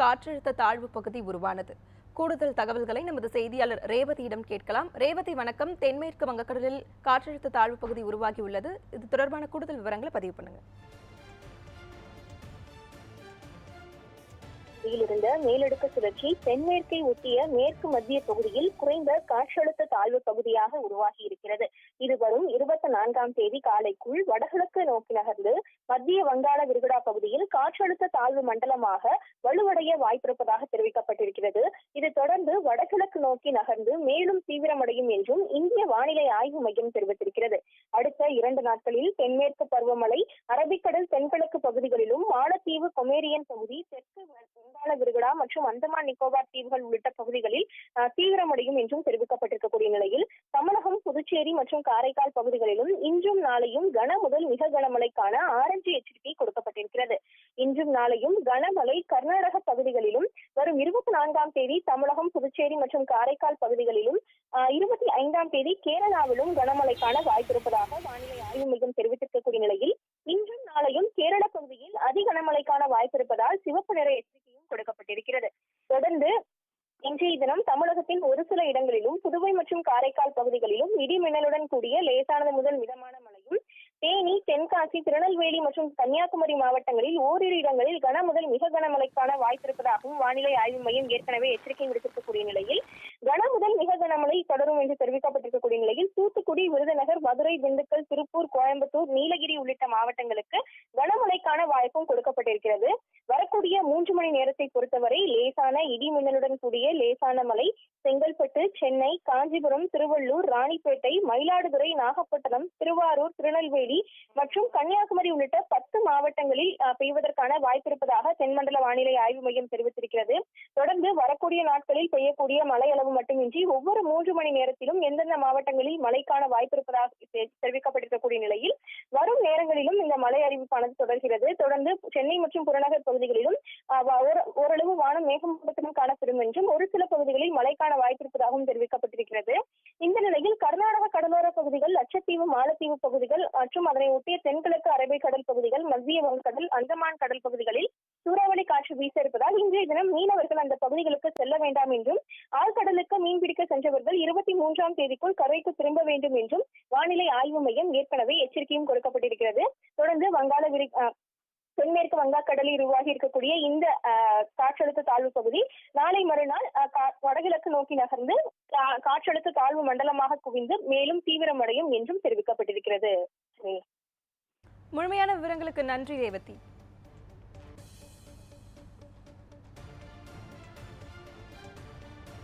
காற்றழுத்த தாழ்வு பகுதி உருவானது. கூடுதல் தகவல்களை நமது செய்தியாளர் ரேவதியிடம் கேட்கலாம். ரேவதி வணக்கம். தென்மேற்கு வங்கக்கடலில் காற்றழுத்த தாழ்வு பகுதி உருவாகியுள்ளது. இது தொடர்பான கூடுதல் விவரங்களை பதிவு பண்ணுங்க. பகுதியில் இருந்த மேலடுக்கு சுழற்சி தென்மேற்கை ஒட்டிய மேற்கு மத்திய பகுதியில் குறைந்த காற்றழுத்த தாழ்வு பகுதியாக உருவாகி இருக்கிறது. இது வரும் இருபத்தி நான்காம் தேதி காலைக்குள் வடகிழக்கு நோக்கி நகர்ந்து மத்திய வங்காள விரிகுடா பகுதியில் காற்றழுத்த தாழ்வு மண்டலமாக வலுவடைய வாய்ப்பிருப்பதாக தெரிவிக்கப்பட்டிருக்கிறது. இது தொடர்ந்து வடகிழக்கு நோக்கி நகர்ந்து மேலும் தீவிரமடையும் என்றும் இந்திய வானிலை ஆய்வு மையம் தெரிவித்திருக்கிறது. அடுத்த இரண்டு நாட்களில் தென்மேற்கு பருவமழை அரபிக்கடல் தென்கிழக்கு பகுதிகளிலும் மாலத்தீவு கொமேரியன் பகுதி தெற்கு வங்காள விரிகுடா மற்றும் அந்தமான் நிக்கோபார் தீவுகள் உள்ளிட்ட பகுதிகளில் தீவிரமடையும் என்றும் தெரிவிக்கப்பட்டிருக்கக்கூடிய நிலையில் தமிழகம் புதுச்சேரி மற்றும் காரைக்கால் பகுதிகளிலும் இன்றும் நாளையும் கன முதல் மிக கனமழைக்கான ஆரஞ்சு எச்சரிக்கை கொடுக்கப்பட்டிருக்கிறது. இன்றும் நாளையும் கனமழை கர்நாடக பகுதிகளிலும் வரும் இருபத்தி நான்காம் தேதி தமிழகம் புதுச்சேரி மற்றும் காரைக்கால் பகுதிகளிலும் இருபத்தி ஐந்தாம் தேதி கேரளாவிலும் கனமழைக்கான வாய்ப்பிருப்பதாக வானிலை ஆய்வு மையம் தெரிவித்திருக்கக்கூடிய நிலையில் இன்றும் நாளையும் கேரள பகுதியில் அதி கனமழைக்கான வாய்ப்பிருப்பதால் சிவப்பு நிற எச்சரிக்கை கொடுக்கப்பட்டிருக்கிறது. தொடர்ந்து இன்றைய தினம் தமிழகத்தின் ஒரு சில இடங்களிலும் புதுவை மற்றும் காரைக்கால் பகுதிகளிலும் இடி மின்னலுடன் கூடிய லேசானது முதல் மிதமான மழையும் தேனி தென்காசி திருநெல்வேலி மற்றும் கன்னியாகுமரி மாவட்டங்களில் ஓரிரு இடங்களில் கன முதல் மிக கனமழைக்கான வாய்ப்பிருப்பதாகவும் வானிலை ஆய்வு மையம் ஏற்கனவே எச்சரிக்கை விடுத்திருக்கக்கூடிய நிலையில் கன முதல் மிக கனமழை தொடரும் என்று தெரிவிக்கப்பட்டிருக்கக்கூடிய நிலையில் தூத்துக்குடி விருதுநகர் மதுரை திண்டுக்கல் திருப்பூர் கோயம்புத்தூர் நீலகிரி உள்ளிட்ட மாவட்டங்களுக்கு கனமழைக்கான வாய்ப்பும் கொடுக்கப்பட்டிருக்கிறது. வரக்கூடிய மூன்று மணி நேரத்தை பொறுத்தவரை லேசான இடி மின்னலுடன் கூடிய லேசான மழை செங்கல்பட்டு சென்னை காஞ்சிபுரம் திருவள்ளூர் ராணிப்பேட்டை மயிலாடுதுறை நாகப்பட்டினம் திருவாரூர் திருநெல்வேலி மற்றும் கன்னியாகுமரி உள்ளிட்ட பத்து மாவட்டங்களில் பெய்வதற்கான வாய்ப்பிருப்பதாக தென்மண்டல வானிலை ஆய்வு மையம் தெரிவித்திருக்கிறது. தொடர்ந்து வரக்கூடிய நாட்களில் பெய்யக்கூடிய மழை அளவு மட்டுமின்றி ஒவ்வொரு மூன்று மணி நேரத்திலும் எந்தெந்த மாவட்டங்களில் மழைக்கான வாய்ப்பிருப்பதாக தெரிவிக்கப்பட்டிருக்கக்கூடிய நிலையில் வரும் நேரங்களிலும் இந்த மழை அறிவிப்பானது தொடர்கிறது. தொடர்ந்து சென்னை மற்றும் புறநகர் பகுதிகளிலும் ஓரளவு வானம் மேகமூட்டத்துடன் காணப்படும் என்றும் ஒரு சில பகுதிகளில் மழைக்கான வாய்ப்பிருப்பதாகவும் தெரிவிக்கப்பட்டிருக்கிறது. இந்த நிலையில் கர்நாடக கடலோர பகுதிகள் லட்சத்தீவு மாலத்தீவு பகுதிகள் மற்றும் அதனை ஒட்டிய தென்கிழக்கு அரபிக்கடல் பகுதிகள் மத்திய வங்கக்கடல் அந்தமான் கடல் பகுதிகளில் சூறாவளி காற்று வீச இருப்பதால் இன்றைய தினம் மீனவர்கள் அந்த பகுதிகளுக்கு செல்ல வேண்டாம் என்றும் ஆழ்கடலுக்கு மீன்பிடிக்க சென்றவர்கள் இருபத்தி மூன்றாம் தேதிக்குள் கரைக்கு திரும்ப வேண்டும் என்றும் வானிலை ஆய்வு மையம் ஏற்கனவே எச்சரிக்கையும் கொடுக்கப்பட்டிருக்கிறது. தொடர்ந்து வங்காள விரி தென்மேற்கு வங்காக்கடலில் உருவாகி இருக்கக்கூடிய இந்த காற்றழுத்த தாழ்வு பகுதி நாளை மறுநாள் கா- வடகிழக்கு நோக்கி நகர்ந்து கா- காற்றழுத்த தாழ்வு மண்டலமாக குவிந்து மேலும் தீவிரமடையும் என்றும் தெரிவிக்கப்பட்டிருக்கிறது. முழுமையான விவரங்களுக்கு நன்றி ரேவதி.